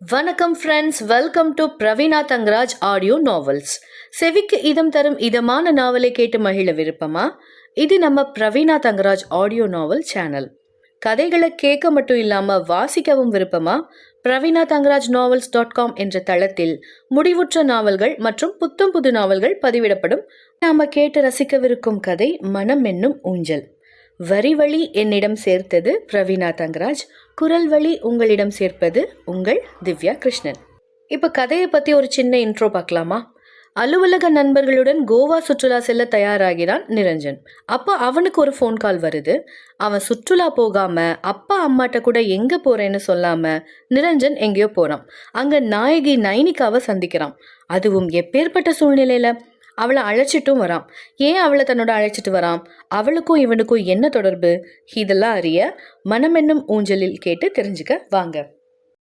வணக்கம் friends welcome to Praveena Thangaraj audio novels செவிக்கு இதம் தரும் இதமான நாவலை கேட்டு மகிழ விருப்பமா? இது நம்ம Praveena Thangaraj audio novel channel கதைகளை கேட்க மட்டும் இல்லாம வாசிக்கவும் விருப்பமா? Praveena Thangaraj novels dot com என்ற தளத்தில் முடிவுற்ற நாவல்கள் மற்றும் புத்தம் புது நாவல்கள் பதிவிடப்படும். நாம கேட்டு ரசிக்கவிருக்கும் கதை மனம் என்னும் ஊஞ்சல். வரி வழி என்னிடம் சேர்த்தது பிரவீனா தங்கராஜ். குரல் வழி உங்களிடம் சேர்ப்பது உங்கள் திவ்யா கிருஷ்ணன். இப்போ கதையை பற்றி ஒரு சின்ன இன்ட்ரோ பார்க்கலாமா? அலுவலக நண்பர்களுடன் கோவா சுற்றுலா செல்ல தயாராகிறான் நிரஞ்சன். அப்போ அவனுக்கு ஒரு ஃபோன் கால் வருது. அவன் சுற்றுலா போகாம அப்பா அம்மாட்ட கூட எங்க போறேன்னு சொல்லாம நிரஞ்சன் எங்கேயோ போறான். அங்க நாயகி நைனிகாவை சந்திக்கிறான். அதுவும் எப்பேற்பட்ட சூழ்நிலையில? அவளை அழைச்சிட்டும் வரான் ஏன் அவளை தன்னோட அழைச்சிட்டு வரான் அவளுக்கும் இவனுக்கும் என்ன தொடர்பு? இதெல்லாம் அறிய மனமென்னும் ஊஞ்சலில் கேட்டு தெரிஞ்சுக்க வாங்க.